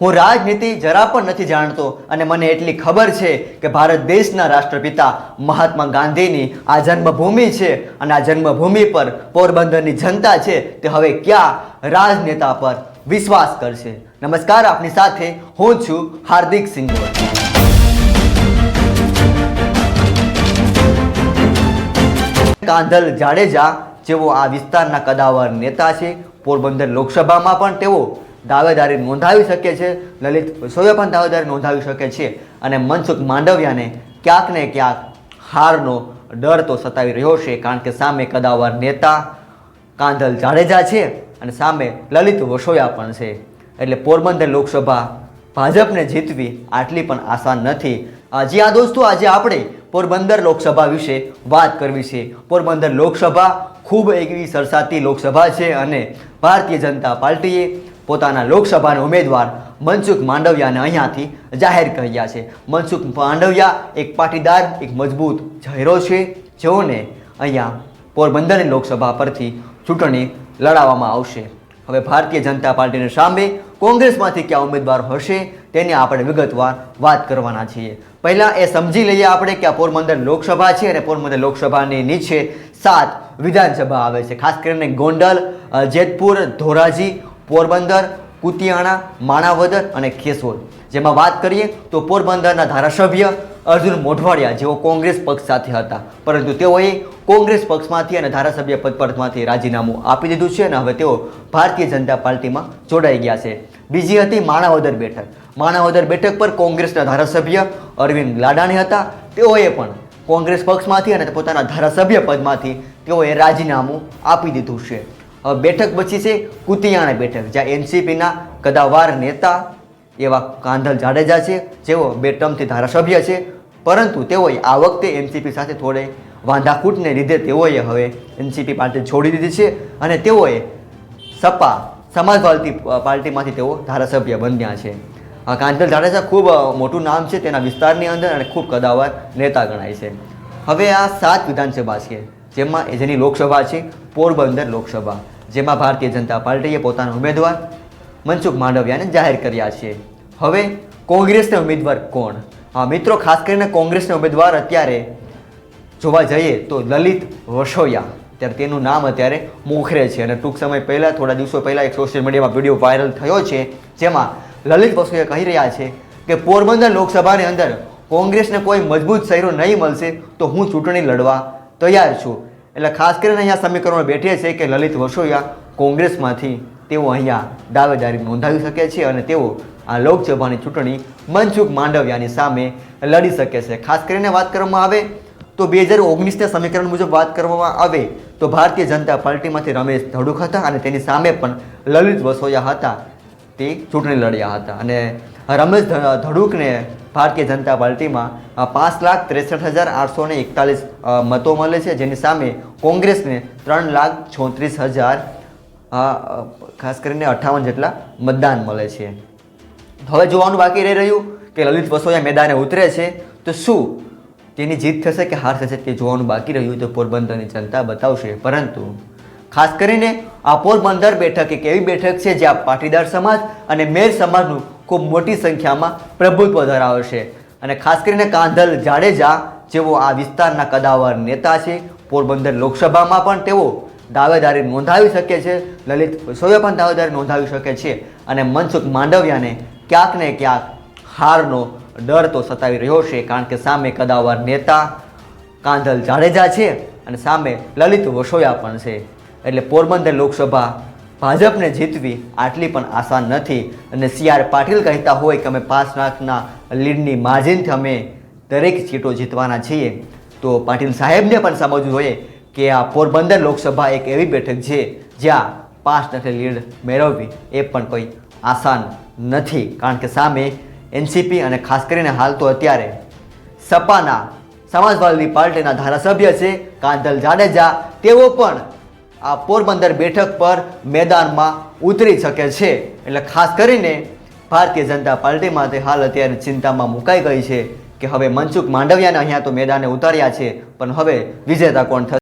હું રાજનીતિ જરા પણ નથી જાણતો અને મને એટલી ખબર છે કે ભારત દેશના રાષ્ટ્રપિતા મહાત્મા ગાંધીની આ જન્મભૂમિ છે અને આ જન્મભૂમિ પર પોરબંદરની જનતા છે તે હવે ક્યાં રાજનેતા પર વિશ્વાસ કરશે. નમસ્કાર, આપની સાથે હું છું હાર્દિક સિંગોર કાંધલ જાડેજા, જેઓ આ વિસ્તારના કદાવર નેતા છે, પોરબંદર લોકસભામાં પણ તેઓ દાવેદારી નોંધાવી શકે છે, લલિત વસોયા પણ દાવેદારી નોંધાવી શકે છે અને મનસુખ માંડવિયાને ક્યાંક ને ક્યાંક હારનો ડર તો સતાવી રહ્યો છે, કારણ કે સામે કદાવર નેતા કાંધલ જાડેજા છે અને સામે લલિત વસોયા પણ છે. એટલે પોરબંદર લોકસભા ભાજપને જીતવી આટલી પણ આસાન નથી. આજે આ દોસ્તો, આજે આપણે પોરબંદર લોકસભા વિશે વાત કરવી છે. પોરબંદર લોકસભા ખૂબ એવી સરસાતી લોકસભા છે અને ભારતીય જનતા પાર્ટીએ પોતાના લોકસભાના ઉમેદવાર મનસુખ માંડવિયાને અહીંયાથી જાહેર કર્યા છે. મનસુખ માંડવિયા એક પાટીદાર, એક મજબૂત ચહેરો છે. જેઓને અહીંયા પોરબંદરની લોકસભા પરથી ચૂંટણી લડાવવામાં આવશે. હવે ભારતીય જનતા પાર્ટીની સામે કોંગ્રેસમાંથી કયા ઉમેદવાર હશે તેની આપણે વિગતવાર વાત કરવાના છીએ. પહેલાં એ સમજી લઈએ આપણે કે આ પોરબંદર લોકસભા છે અને પોરબંદર લોકસભાની નીચે સાત વિધાનસભા આવે છે. ખાસ કરીને ગોંડલ જેતપુર, ધોરાજી પોરબંદર, કુતિયાણા, માણાવદર અને ખેસોદ જેમાં વાત કરીએ તો પોરબંદરના ધારાસભ્ય અર્જુન મોઢવાડિયા, જેઓ કોંગ્રેસ પક્ષ સાથે હતા. પરંતુ તેઓએ કોંગ્રેસ પક્ષમાંથી અને ધારાસભ્ય પદ પરમાંથી રાજીનામું આપી દીધું છે અને હવે તેઓ ભારતીય જનતા પાર્ટીમાં જોડાઈ ગયા છે. બીજી હતી માણાવદર બેઠક. માણાવદર બેઠક પર કોંગ્રેસના ધારાસભ્ય અરવિંદ લાડાણી હતા. તેઓએ પણ કોંગ્રેસ પક્ષમાંથી અને પોતાના ધારાસભ્ય પદમાંથી તેઓએ રાજીનામું આપી દીધું છે. બેઠક બચી છે કુતિયાણા બેઠક, જ્યાં એનસીપીના કદાવાર નેતા એવા કાંધલ જાડેજા છે, જેઓ બે ટર્મથી ધારાસભ્ય છે, પરંતુ તેઓએ આ વખતે એનસીપી સાથે થોડે વાંધાકૂટને લીધે તેઓએ હવે એનસીપી પાર્ટી છોડી દીધી છે અને તેઓએ સપા સમાજવાદી પાર્ટીમાંથી તેઓ ધારાસભ્ય બન્યા છે. કાંધલ જાડેજા ખૂબ મોટું નામ છે, તેના વિસ્તારની અંદર અને ખૂબ કદાવાર નેતા ગણાય છે. હવે આ સાત વિધાનસભા છે, જેમાં જેની લોકસભા છે, પોરબંદર લોકસભા. જેમાં ભારતીય જનતા પાર્ટીએ પોતાના ઉમેદવાર મનસુખ માંડવિયાને જાહેર કર્યા છે. હવે કોંગ્રેસના ઉમેદવાર કોણ? હા, મિત્રો, ખાસ કરીને કોંગ્રેસના ઉમેદવાર અત્યારે જોવા જઈએ તો લલિત વસોયા. ત્યારે તેનું નામ અત્યારે મોખરે છે અને ટૂંક સમય પહેલાં, થોડા દિવસો પહેલાં એક સોશિયલ મીડિયામાં વીડિયો વાયરલ થયો છે, જેમાં લલિત વસોયા કહી રહ્યા છે કે, પોરબંદર લોકસભાની અંદર કોંગ્રેસને કોઈ મજબૂત શહેરો નહીં મળશે તો હું ચૂંટણી લડવા તૈયાર છું. એટલે ખાસ કરીને અહીંયા સમીકરણો બેઠે છે કે લલિત વસોયા કોંગ્રેસમાંથી તેઓ અહીંયા દાવેદારી નોંધાવી શકે છે અને તેઓ આ લોકસભાની ચૂંટણી મનસુખ માંડવિયાની સામે લડી શકે છે. ખાસ કરીને વાત કરવામાં આવે તો બે હજાર ઓગણીસના સમીકરણ મુજબ વાત કરવામાં આવે તો ભારતીય જનતા પાર્ટીમાંથી રમેશ ધડુક હતા અને તેની સામે પણ લલિત વસોયા હતા. તે ચૂંટણી લડ્યા હતા અને રમેશ ધડુકને ભારતીય જનતા પાર્ટીમાં પાંચ લાખ ત્રેસઠ હજાર આઠસો ને એકતાલીસ મતો મળે છે. જેની સામે કોંગ્રેસને ત્રણ લાખ છોત્રીસ હજાર ખાસ કરીને અઠ્ઠાવન જેટલા મતદાન મળે છે. હવે જોવાનું બાકી રહી રહ્યું કે લલિત વસોયા મેદાને ઉતરે છે તો શું? તેની જીત થશે કે હાર થશે તે જોવાનું બાકી રહ્યું તો પોરબંદરની જનતા બતાવશે. પરંતુ ખાસ કરીને આ પોરબંદર બેઠક એક એવી બેઠક છે જ્યાં પાટીદાર સમાજ અને મેર સમાજનું ખૂબ મોટી સંખ્યામાં પ્રભુત્વ ધરાવે છે અને ખાસ કરીને કાંધલ જાડેજા, જેઓ આ વિસ્તારના કદાવર નેતા છે, પોરબંદર લોકસભામાં પણ તેઓ દાવેદારી નોંધાવી શકે છે, લલિત વસોયા પણ દાવેદારી નોંધાવી શકે છે. અને મનસુખ માંડવિયાને ક્યાંક ને ક્યાંક હારનો ડર તો સતાવી રહ્યો છે, કારણ કે સામે કદાવર નેતા કાંધલ જાડેજા છે અને સામે લલિત વસોયા પણ છે. એટલે પોરબંદર લોકસભા ભાજપને જીતવી આટલી પણ આસાન નથી. અને સી આર પાટીલ કહેતા હોય કે અમે પાંચ લાખના લીડની માર્જિનથી અમે દરેક સીટો જીતવાના છીએ. તો પાટીલ સાહેબને પણ સમજવું જોઈએ કે આ પોરબંદર લોકસભા એક એવી બેઠક છે જ્યાં પાંચ લાખની લીડ મેળવવી એ પણ કોઈ આસાન નથી. કારણ કે સામે એનસીપી અને ખાસ કરીને હાલ તો અત્યારે સપાના સમાજવાદી પાર્ટીના ધારાસભ્ય છે કાંધલ જાડેજા. તેઓ પણ આ પોરબંદર બેઠક પર મેદાનમાં ઉતરી શકે છે. એટલે ખાસ કરીને ભારતીય જનતા પાર્ટી માટે હાલ અત્યારે ચિંતામાં મુકાઈ ગઈ છે કે હવે મનસુખ માંડવિયાને અહીંયા તો મેદાને ઉતાર્યા છે, પણ હવે વિજેતા કોણ થશે?